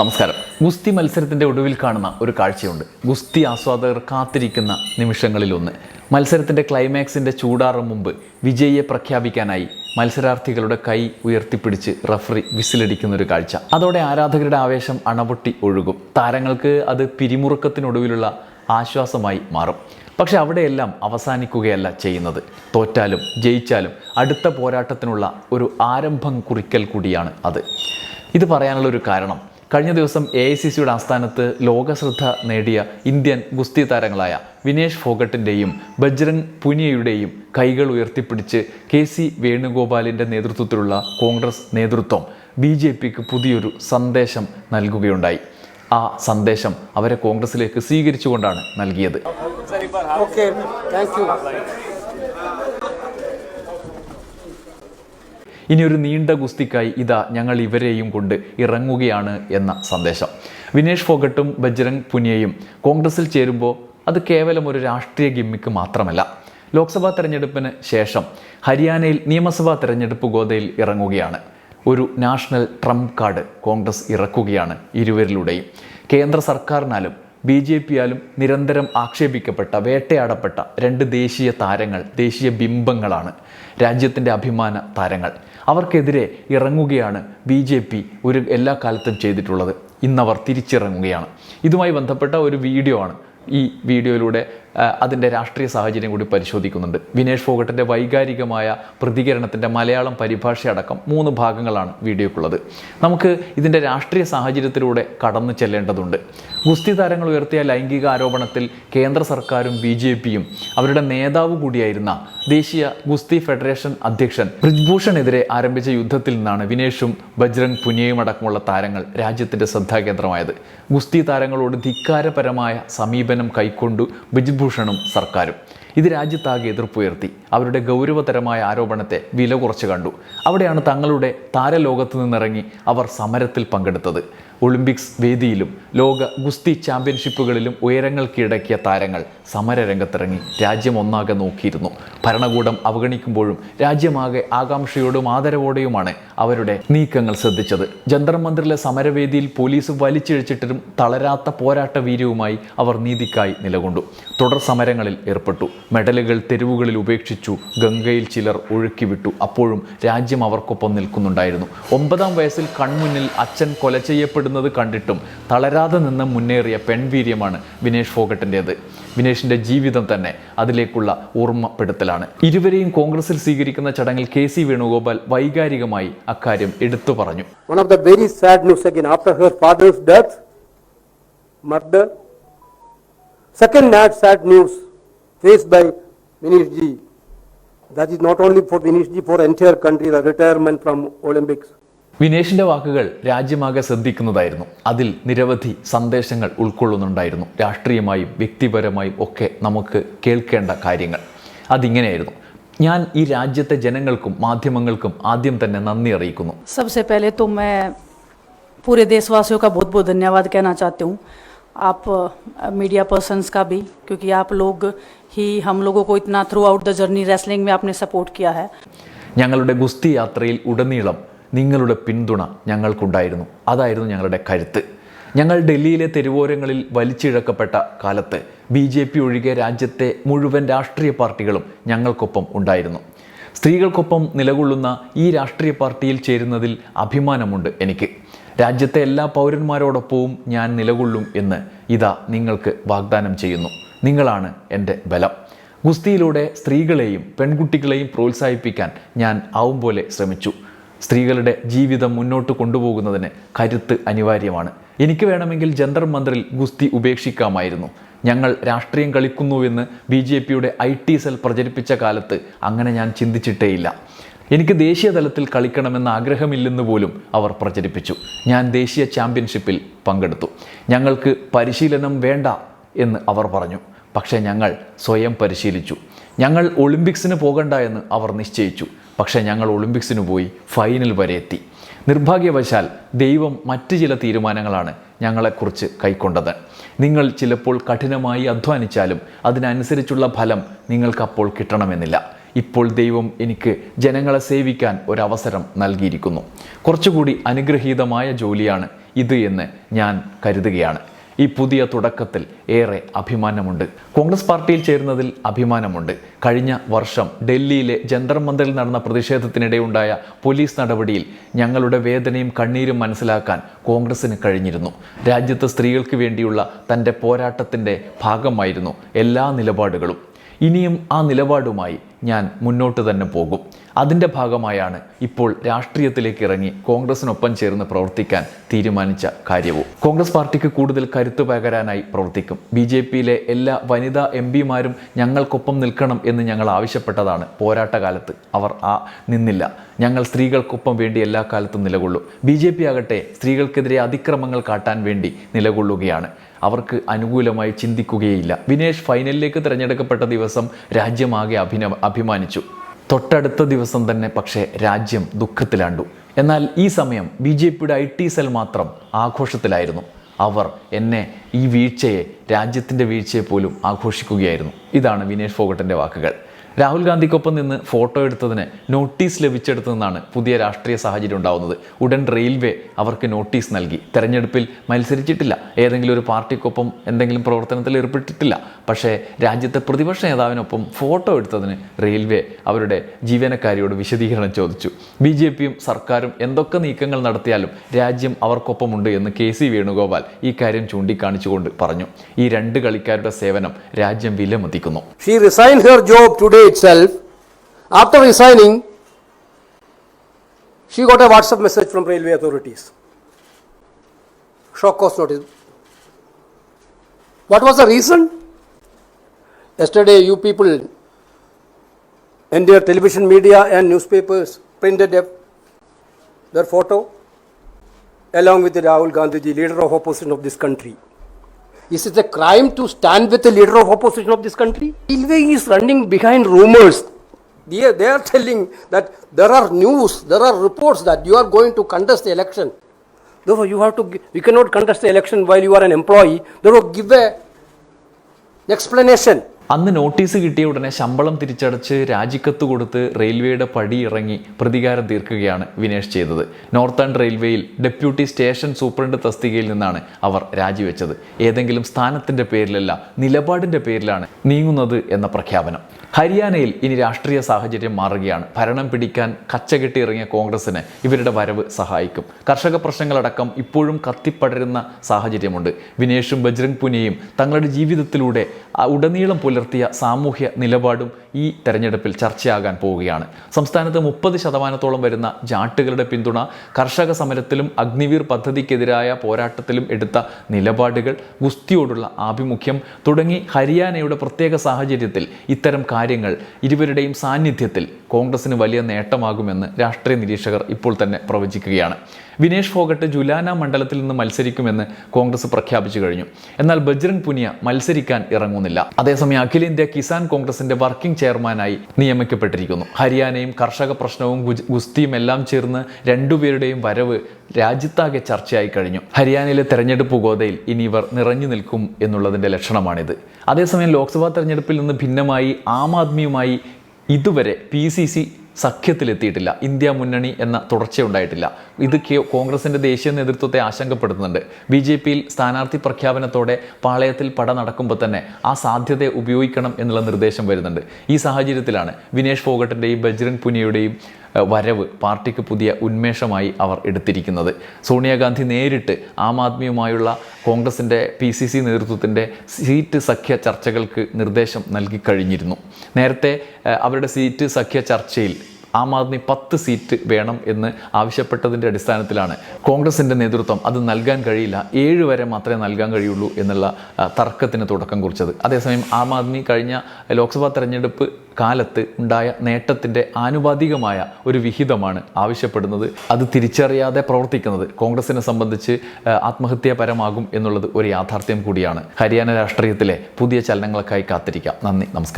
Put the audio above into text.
നമസ്കാരം. ഗുസ്തി മത്സരത്തിന്റെ ഒടുവിൽ കാണുന്ന ഒരു കാഴ്ചയുണ്ട്. ഗുസ്തി ആസ്വാദകർ കാത്തിരിക്കുന്ന നിമിഷങ്ങളിലൊന്ന്. മത്സരത്തിന്റെ ക്ലൈമാക്സിന്റെ ചൂടാറും മുമ്പ് വിജയിയെ പ്രഖ്യാപിക്കാനായി മത്സരാർത്ഥികളുടെ കൈ ഉയർത്തിപ്പിടിച്ച് റഫറി വിസിലടിക്കുന്ന ഒരു കാഴ്ച. അതോടെ ആരാധകരുടെ ആവേശം അണപൊട്ടി ഒഴുകും. താരങ്ങൾക്ക് അത് പിരിമുറുക്കത്തിനൊടുവിലുള്ള ആശ്വാസമായി മാറും. പക്ഷെ അവിടെയെല്ലാം അവസാനിക്കുകയല്ല ചെയ്യുന്നത്. തോറ്റാലും ജയിച്ചാലും അടുത്ത പോരാട്ടത്തിനുള്ള ഒരു ആരംഭം കുറിക്കൽ കൂടിയാണ് അത്. ഇത് പറയാനുള്ള ഒരു കാരണം കഴിഞ്ഞ ദിവസം എ ഐ സി സിയുടെ ആസ്ഥാനത്ത് ലോകശ്രദ്ധ നേടിയ ഇന്ത്യൻ ഗുസ്തി താരങ്ങളായ വിനേഷ് ഫോഗട്ടിന്റെയും ബജ്രംഗ് പുനിയയുടെയും കൈകൾ ഉയർത്തിപ്പിടിച്ച് കെ സി വേണുഗോപാലിന്റെ നേതൃത്വത്തിലുള്ള കോൺഗ്രസ് നേതൃത്വം ബി ജെ പിക്ക് പുതിയൊരു സന്ദേശം നൽകുകയുണ്ടായി ആ സന്ദേശം അവരെ കോൺഗ്രസിലേക്ക് സ്വീകരിച്ചുകൊണ്ടാണ് നൽകിയത് ഓക്കെ താങ്ക് you. ഇനി ഒരു നീണ്ട ഗുസ്തിക്കായി ഇതാ ഞങ്ങൾ ഇവരെയും കൊണ്ട് ഇറങ്ങുകയാണ് എന്ന സന്ദേശം. വിനേഷ് ഫോഗട്ടും ബജ്രംഗ് പുനിയയും കോൺഗ്രസിൽ ചേരുമ്പോൾ അത് കേവലം ഒരു രാഷ്ട്രീയ ഗിമ്മിക്ക് മാത്രമല്ല. ലോക്സഭാ തെരഞ്ഞെടുപ്പിന് ശേഷം ഹരിയാനയിൽ നിയമസഭാ തെരഞ്ഞെടുപ്പ് ഗോതയിൽ ഇറങ്ങുകയാണ്. ഒരു നാഷണൽ ട്രംപ് കാർഡ് കോൺഗ്രസ് ഇറക്കുകയാണ് ഇരുവരിലൂടെയും. കേന്ദ്ര സർക്കാരിനാലും ബി ജെ പിയാലും നിരന്തരം ആക്ഷേപിക്കപ്പെട്ട വേട്ടയാടപ്പെട്ട രണ്ട് ദേശീയ താരങ്ങൾ ദേശീയ ബിംബങ്ങളാണ് രാജ്യത്തിന്റെ അഭിമാന താരങ്ങൾ. അവർക്കെതിരെ ഇറങ്ങുകയാണ് ബി ജെ പി ഒരു എല്ലാ കാലത്തും ചെയ്തിട്ടുള്ളത്. ഇന്നവർ തിരിച്ചിറങ്ങുകയാണ്. ഇതുമായി ബന്ധപ്പെട്ട ഒരു വീഡിയോ ആണ് ഈ വീഡിയോയിലൂടെ അതിന്റെ രാഷ്ട്രീയ സാഹചര്യം കൂടി പരിശോധിക്കുന്നുണ്ട്. വിനേഷ് ഫോഗട്ടിന്റെ വൈകാരികമായ പ്രതികരണത്തിന്റെ മലയാളം പരിഭാഷയടക്കം മൂന്ന് ഭാഗങ്ങളാണ് വീഡിയോക്കുള്ളത്. നമുക്ക് ഇതിന്റെ രാഷ്ട്രീയ സാഹചര്യത്തിലൂടെ കടന്നു ചെല്ലേണ്ടതുണ്ട്. ഗുസ്തി താരങ്ങൾ ഉയർത്തിയ ലൈംഗിക ആരോപണത്തിൽ കേന്ദ്ര സർക്കാരും ബി ജെ പിയും അവരുടെ നേതാവ് കൂടിയായിരുന്ന ദേശീയ ഗുസ്തി ഫെഡറേഷൻ അധ്യക്ഷൻ ബ്രിജ്ഭൂഷണെതിരെ ആരംഭിച്ച യുദ്ധത്തിൽ നിന്നാണ് വിനേഷും ബജ്രംഗ് പുനിയയും അടക്കമുള്ള താരങ്ങൾ രാജ്യത്തിന്റെ ശ്രദ്ധാകേന്ദ്രമായത്. ഗുസ്തി താരങ്ങളോട് ധിക്കാരപരമായ സമീപനം കൈക്കൊണ്ടു ബ്രിജ്ഭൂഷണും സർക്കാരും. ഇത് രാജ്യത്താകെ എതിർപ്പുയർത്തി. അവരുടെ ഗൗരവതരമായ ആരോപണത്തെ വില കുറച്ച് കണ്ടു. അവിടെയാണ് തങ്ങളുടെ താരലോകത്ത് നിന്നിറങ്ങി അവർ സമരത്തിൽ പങ്കെടുത്തത്. ഒളിമ്പിക്സ് വേദിയിലും ലോക ഗുസ്തി ചാമ്പ്യൻഷിപ്പുകളിലും ഉയരങ്ങൾ കീഴടക്കിയ താരങ്ങൾ സമരരംഗത്തിറങ്ങി രാജ്യം ഒന്നാകെ നോക്കിയിരുന്നു. ഭരണകൂടം അവഗണിക്കുമ്പോഴും രാജ്യമാകെ ആകാംക്ഷയോടും ആദരവോടെയുമാണ് അവരുടെ നീക്കങ്ങൾ ശ്രദ്ധിച്ചത്. ജന്തർ മന്ദിറിലെ സമരവേദിയിൽ പോലീസ് വലിച്ചിഴച്ചിട്ടും തളരാത്ത പോരാട്ട വീര്യവുമായി അവർ നീതിക്കായി നിലകൊണ്ടു. തുടർ സമരങ്ങളിൽ ഏർപ്പെട്ടു. മെഡലുകൾ തെരുവുകളിൽ ഉപേക്ഷിച്ചു. ഗംഗയിൽ ചിലർ ഒഴുക്കിവിട്ടു. അപ്പോഴും രാജ്യം അവർക്കൊപ്പം നിൽക്കുന്നുണ്ടായിരുന്നു. ഒമ്പതാം വയസ്സിൽ കൺമുന്നിൽ അച്ഛൻ കൊല പരാജയപ്പെടുന്നത് കണ്ടിട്ടും തളരാതെ നിന്ന് മുന്നേറിയ പെൺവീര്യമാണ് വിനേഷ് ഫോഗട്ടിന്റെത്. വിനേഷിന്റെ ജീവിതം തന്നെ അതിലേക്കുള്ള ഓർമ്മപ്പെടുത്തലാണ്. ഇരുവരെയും കോൺഗ്രസിൽ സ്വീകരിക്കുന്ന ചടങ്ങിൽ കെ സി വേണുഗോപാൽ വൈകാരികമായി അക്കാര്യം എടുത്തു പറഞ്ഞു. G for entire country the from Olympics വിനേഷിന്റെ വാക്കുകൾ രാജ്യമാകെ ശ്രദ്ധിക്കുന്നതായിരുന്നു അതിൽ നിരവധി സന്ദേശങ്ങൾ ഉൾക്കൊള്ളുന്നുണ്ടായിരുന്നു രാഷ്ട്രീയമായും വ്യക്തിപരമായും ഒക്കെ നമുക്ക് കേൾക്കേണ്ട കാര്യങ്ങൾ അതിങ്ങനെയായിരുന്നു ഞാൻ ഈ രാജ്യത്തെ ജനങ്ങൾക്കും മാധ്യമങ്ങൾക്കും ആദ്യം തന്നെ നന്ദി അറിയിക്കുന്നു सबसे पहले तो मैं पूरे देशवासियों का बहुत बहुत धन्यवाद कहना चाहती हूँ आप अ, मीडिया पर्सन्स का भी क्योंकि आप लोग ही हम लोगों को इतना throughout the journey wrestling में आपने सपोर्ट किया है ഞങ്ങളുടെ ഗുസ്തി യാത്രയിൽ ഉടനീളം നിങ്ങളുടെ പിന്തുണ ഞങ്ങൾക്കുണ്ടായിരുന്നു. അതായിരുന്നു ഞങ്ങളുടെ കരുത്ത്. ഞങ്ങൾ ഡൽഹിയിലെ തെരുവോരങ്ങളിൽ വലിച്ചിഴക്കപ്പെട്ട കാലത്ത് ബി ജെ പി ഒഴികെ രാജ്യത്തെ മുഴുവൻ രാഷ്ട്രീയ പാർട്ടികളും ഞങ്ങൾക്കൊപ്പം ഉണ്ടായിരുന്നു. സ്ത്രീകൾക്കൊപ്പം നിലകൊള്ളുന്ന ഈ രാഷ്ട്രീയ പാർട്ടിയിൽ ചേരുന്നതിൽ അഭിമാനമുണ്ട് എനിക്ക്. രാജ്യത്തെ എല്ലാ പൗരന്മാരോടൊപ്പവും ഞാൻ നിലകൊള്ളും എന്ന് ഇതാ നിങ്ങൾക്ക് വാഗ്ദാനം ചെയ്യുന്നു. നിങ്ങളാണ് എന്റെ ബലം. ഗുസ്തിയിലൂടെ സ്ത്രീകളെയും പെൺകുട്ടികളെയും പ്രോത്സാഹിപ്പിക്കാൻ ഞാൻ ആവും പോലെ ശ്രമിച്ചു. സ്ത്രീകളുടെ ജീവിതം മുന്നോട്ട് കൊണ്ടുപോകുന്നതിന് കരുത്ത് അനിവാര്യമാണ്. എനിക്ക് വേണമെങ്കിൽ ജന്തർ മന്ത്രിൽ ഗുസ്തി ഉപേക്ഷിക്കാമായിരുന്നു. ഞങ്ങൾ രാഷ്ട്രീയം കളിക്കുന്നുവെന്ന് ബി ജെ പിയുടെ ഐ ടി സെൽ പ്രചരിപ്പിച്ച കാലത്ത് അങ്ങനെ ഞാൻ ചിന്തിച്ചിട്ടേയില്ല. എനിക്ക് ദേശീയ തലത്തിൽ കളിക്കണമെന്ന ആഗ്രഹമില്ലെന്ന് പോലും അവർ പ്രചരിപ്പിച്ചു. ഞാൻ ദേശീയ ചാമ്പ്യൻഷിപ്പിൽ പങ്കെടുത്തു. ഞങ്ങൾക്ക് പരിശീലനം വേണ്ട എന്ന് അവർ പറഞ്ഞു. പക്ഷേ ഞങ്ങൾ സ്വയം പരിശീലിച്ചു. ഞങ്ങൾ ഒളിമ്പിക്സിന് പോകണ്ട എന്ന് അവർ നിശ്ചയിച്ചു. പക്ഷേ ഞങ്ങൾ ഒളിമ്പിക്സിന് പോയി ഫൈനൽ വരെ എത്തി. നിർഭാഗ്യവശാൽ ദൈവം മറ്റ് ചില തീരുമാനങ്ങളാണ് ഞങ്ങളെക്കുറിച്ച് കൈക്കൊണ്ടത്. നിങ്ങൾ ചിലപ്പോൾ കഠിനമായി അധ്വാനിച്ചാലും അതിനനുസരിച്ചുള്ള ഫലം നിങ്ങൾക്കപ്പോൾ കിട്ടണമെന്നില്ല. ഇപ്പോൾ ദൈവം എനിക്ക് ജനങ്ങളെ സേവിക്കാൻ ഒരവസരം നൽകിയിരിക്കുന്നു. കുറച്ചുകൂടി അനുഗ്രഹീതമായ ജോലിയാണ് ഇത് എന്ന് ഞാൻ കരുതുകയാണ്. ഈ പുതിയ തുടക്കത്തിൽ ഏറെ അഭിമാനമുണ്ട്. കോൺഗ്രസ് പാർട്ടിയിൽ ചേരുന്നതിൽ അഭിമാനമുണ്ട്. കഴിഞ്ഞ വർഷം ഡൽഹിയിലെ ജന്തർ മന്ദിറിൽ നടന്ന പ്രതിഷേധത്തിനിടെയുണ്ടായ പോലീസ് നടപടിയിൽ ഞങ്ങളുടെ വേദനയും കണ്ണീരും മനസ്സിലാക്കാൻ കോൺഗ്രസിന് കഴിഞ്ഞിരുന്നു. രാജ്യത്ത് സ്ത്രീകൾക്ക് വേണ്ടിയുള്ള തന്റെ പോരാട്ടത്തിന്റെ ഭാഗമായിരുന്നു എല്ലാ നിലപാടുകളും. ഇനിയും ആ നിലപാടുമായി ഞാൻ മുന്നോട്ട് തന്നെ പോകും. അതിന്റെ ഭാഗമായാണ് ഇപ്പോൾ രാഷ്ട്രീയത്തിലേക്ക് ഇറങ്ങി കോൺഗ്രസിനൊപ്പം ചേർന്ന് പ്രവർത്തിക്കാൻ തീരുമാനിച്ച കാര്യവും. കോൺഗ്രസ് പാർട്ടിക്ക് കൂടുതൽ കരുത്തു പകരാനായി പ്രവർത്തിക്കും. ബി ജെ പിയിലെ എല്ലാ വനിതാ എം പിമാരും ഞങ്ങൾക്കൊപ്പം നിൽക്കണം എന്ന് ഞങ്ങൾ ആവശ്യപ്പെട്ടതാണ്. പോരാട്ടകാലത്ത് അവർ ആ നിന്നില്ല. ഞങ്ങൾ സ്ത്രീകൾക്കൊപ്പം വേണ്ടി എല്ലാ കാലത്തും നിലകൊള്ളും. ബി ജെ പി ആകട്ടെ സ്ത്രീകൾക്കെതിരെ അതിക്രമങ്ങൾ കാട്ടാൻ വേണ്ടി നിലകൊള്ളുകയാണ്. അവർക്ക് അനുകൂലമായി ചിന്തിക്കുകയില്ല. വിനേഷ് ഫൈനലിലേക്ക് തിരഞ്ഞെടുക്കപ്പെട്ട ദിവസം രാജ്യമാകെ അഭിന അഭിമാനിച്ചു. തൊട്ടടുത്ത ദിവസം തന്നെ പക്ഷേ രാജ്യം ദുഃഖത്തിലാണ്ടു. എന്നാൽ ഈ സമയം ബി ജെ പിയുടെ ഐ ടി സെൽ മാത്രം ആഘോഷത്തിലായിരുന്നു. അവർ എന്നെ ഈ വീഴ്ചയെ രാജ്യത്തിന്റെ വീഴ്ചയെ പോലും ആഘോഷിക്കുകയായിരുന്നു. ഇതാണ് വിനേഷ് ഫോഗട്ടിന്റെ വാക്കുകൾ. രാഹുൽ ഗാന്ധിക്കൊപ്പം നിന്ന് ഫോട്ടോ എടുത്തതിന് നോട്ടീസ് ലഭിച്ചെടുത്തു നിന്നാണ് പുതിയ രാഷ്ട്രീയ സാഹചര്യം ഉണ്ടാവുന്നത്. ഉടൻ റെയിൽവേ അവർക്ക് നോട്ടീസ് നൽകി. തെരഞ്ഞെടുപ്പിൽ മത്സരിച്ചിട്ടില്ല. ഏതെങ്കിലും ഒരു പാർട്ടിക്കൊപ്പം എന്തെങ്കിലും പ്രവർത്തനത്തിൽ ഏർപ്പെട്ടിട്ടില്ല. പക്ഷേ രാജ്യത്തെ പ്രതിപക്ഷ നേതാവിനൊപ്പം ഫോട്ടോ എടുത്തതിന് റെയിൽവേ അവരുടെ ജീവനക്കാരിയോട് വിശദീകരണം ചോദിച്ചു. ബി ജെ പിയും സർക്കാരും എന്തൊക്കെ നീക്കങ്ങൾ നടത്തിയാലും രാജ്യം അവർക്കൊപ്പമുണ്ട് എന്ന് കെ സി വേണുഗോപാൽ ഈ കാര്യം ചൂണ്ടിക്കാണിച്ചുകൊണ്ട് പറഞ്ഞു. ഈ രണ്ട് കളിക്കാരുടെ സേവനം രാജ്യം വിലമതിക്കുന്നു. Today itself. After resigning, she got a WhatsApp message from railway authorities. Shock cause notice. What was the reason? Yesterday, you people in their television media and newspapers printed their photo along with the Rahul Gandhi, the leader of opposition of this country. Is it a crime to stand with the leader of opposition of this country? Railway is running behind rumors. They are, they are telling that there are news, there are reports that you are going to contest the election. Therefore, you have to, you cannot contest the election while you are an employee. Therefore, give a explanation. അന്ന് notice കിട്ടിയ ഉടനെ ശമ്പളം തിരിച്ചടച്ച് രാജിക്കത്ത് കൊടുത്ത് റെയിൽവേയുടെ പടി ഇറങ്ങി പ്രതികാരം തീർക്കുകയാണ് വിനേഷ് ചെയ്തത്. നോർത്തേൺ റെയിൽവേയിൽ ഡെപ്യൂട്ടി സ്റ്റേഷൻ സൂപ്രണ്ട് തസ്തികയിൽ നിന്നാണ് അവർ രാജിവെച്ചത്. ഏതെങ്കിലും സ്ഥാനത്തിന്റെ പേരിലല്ല നിലപാടിന്റെ പേരിലാണ് നീങ്ങുന്നത് എന്ന പ്രഖ്യാപനം. ഹരിയാനയിൽ ഇനി രാഷ്ട്രീയ സാഹചര്യം മാറുകയാണ്. ഭരണം പിടിക്കാൻ കച്ചകെട്ടി ഇറങ്ങിയ കോൺഗ്രസിന് ഇവരുടെ വരവ് സഹായിക്കും. കർഷക പ്രശ്നങ്ങളടക്കം ഇപ്പോഴും കത്തിപ്പടരുന്ന സാഹചര്യമുണ്ട്. വിനേഷും ബജ്രംഗ് പുനിയും തങ്ങളുടെ ജീവിതത്തിലൂടെ ഉടനീളം പുലർത്തിയ സാമൂഹ്യ നിലപാടും ഈ തെരഞ്ഞെടുപ്പിൽ ചർച്ചയാകാൻ പോവുകയാണ്. സംസ്ഥാനത്ത് മുപ്പത് ശതമാനത്തോളം വരുന്ന ജാട്ടുകളുടെ പിന്തുണ കർഷക സമരത്തിലും അഗ്നിവീർ പദ്ധതിക്കെതിരായ പോരാട്ടത്തിലും എടുത്ത നിലപാടുകൾ ഗുസ്തിയോടുള്ള ആഭിമുഖ്യം തുടങ്ങി ഹരിയാനയുടെ പ്രത്യേക സാഹചര്യത്തിൽ ഇത്തരം കാര്യങ്ങൾ ഇരുവരുടെയും സാന്നിധ്യത്തിൽ കോൺഗ്രസിന് വലിയ നേട്ടമാകുമെന്ന് രാഷ്ട്രീയ നിരീക്ഷകർ ഇപ്പോൾ തന്നെ പ്രവചിക്കുകയാണ്. വിനേഷ് ഫോഗട്ട് ജുലാന മണ്ഡലത്തിൽ നിന്ന് മത്സരിക്കുമെന്ന് കോൺഗ്രസ് പ്രഖ്യാപിച്ചു കഴിഞ്ഞു. എന്നാൽ ബജ്രംഗ് പുനിയ മത്സരിക്കാൻ ഇറങ്ങുന്നില്ല. അതേസമയം അഖിലേന്ത്യാ കിസാൻ കോൺഗ്രസിന്റെ വർക്കിംഗ് ചെയർമാനായി നിയമിക്കപ്പെട്ടിരിക്കുന്നു. ഹരിയാനയും കർഷക പ്രശ്നവും ഗുസ്തിയും എല്ലാം ചേർന്ന് രണ്ടുപേരുടെയും വരവ് രാജ്യത്താകെ ചർച്ചയായി കഴിഞ്ഞു. ഹരിയാനയിലെ തെരഞ്ഞെടുപ്പ് ഗോതയിൽ ഇനി ഇവർ നിറഞ്ഞു നിൽക്കും എന്നുള്ളതിന്റെ ലക്ഷണമാണിത്. അതേസമയം ലോക്സഭാ തെരഞ്ഞെടുപ്പിൽ നിന്ന് ഭിന്നമായി ആം ആദ്മിയുമായി ഇതുവരെ പി സി സി സഖ്യത്തിലെത്തിയിട്ടില്ല. ഇന്ത്യ മുന്നണി എന്ന തുടർച്ചയുണ്ടായിട്ടില്ല. ഇത് കോൺഗ്രസിന്റെ ദേശീയ നേതൃത്വത്തെ ആശങ്കപ്പെടുത്തുന്നുണ്ട്. ബി ജെ പിയിൽ സ്ഥാനാർത്ഥി പ്രഖ്യാപനത്തോടെ പാളയത്തിൽ പട നടക്കുമ്പോൾ തന്നെ ആ സാധ്യത ഉപയോഗിക്കണം എന്നുള്ള നിർദ്ദേശം വരുന്നുണ്ട്. ഈ സാഹചര്യത്തിലാണ് വിനേഷ് ഫോഗട്ടിന്റെയും ബജ്രൻ പുനിയുടെയും വരവ് പാർട്ടിക്ക് പുതിയ ഉന്മേഷമായി അവർ എടുത്തിരിക്കുന്നത്. സോണിയാഗാന്ധി നേരിട്ട് ആം ആദ്മിയുമായുള്ള കോൺഗ്രസിന്റെ പി സി സി നേതൃത്വത്തിന്റെ സീറ്റ് സഖ്യ ചർച്ചകൾക്ക് നിർദ്ദേശം നൽകി കഴിഞ്ഞിരുന്നു. നേരത്തെ അവരുടെ സീറ്റ് സഖ്യ ചർച്ചയിൽ ആം ആദ്മി പത്ത് സീറ്റ് വേണം എന്ന് ആവശ്യപ്പെട്ടതിന്റെ അടിസ്ഥാനത്തിലാണ് കോൺഗ്രസിന്റെ നേതൃത്വം അത് നൽകാൻ കഴിയില്ല. ഏഴ് വരെ മാത്രമേ നൽകാൻ കഴിയുള്ളൂ എന്നുള്ള തർക്കത്തിന് തുടക്കം കുറിച്ചത്. അതേസമയം ആം ആദ്മി കഴിഞ്ഞ ലോക്സഭാ തെരഞ്ഞെടുപ്പ് കാലത്ത് ഉണ്ടായ നേട്ടത്തിന്റെ ആനുപാതികമായ ഒരു വിഹിതമാണ് ആവശ്യപ്പെടുന്നത്. അത് തിരിച്ചറിയാതെ പ്രവർത്തിക്കുന്നത് കോൺഗ്രസിനെ സംബന്ധിച്ച് ആത്മഹത്യാപരമാകും എന്നുള്ളത് ഒരു യാഥാർത്ഥ്യം കൂടിയാണ്. ഹരിയാന രാഷ്ട്രീയത്തിലെ പുതിയ ചലനങ്ങൾക്കായി കാത്തിരിക്കാം. നന്ദി. നമസ്കാരം.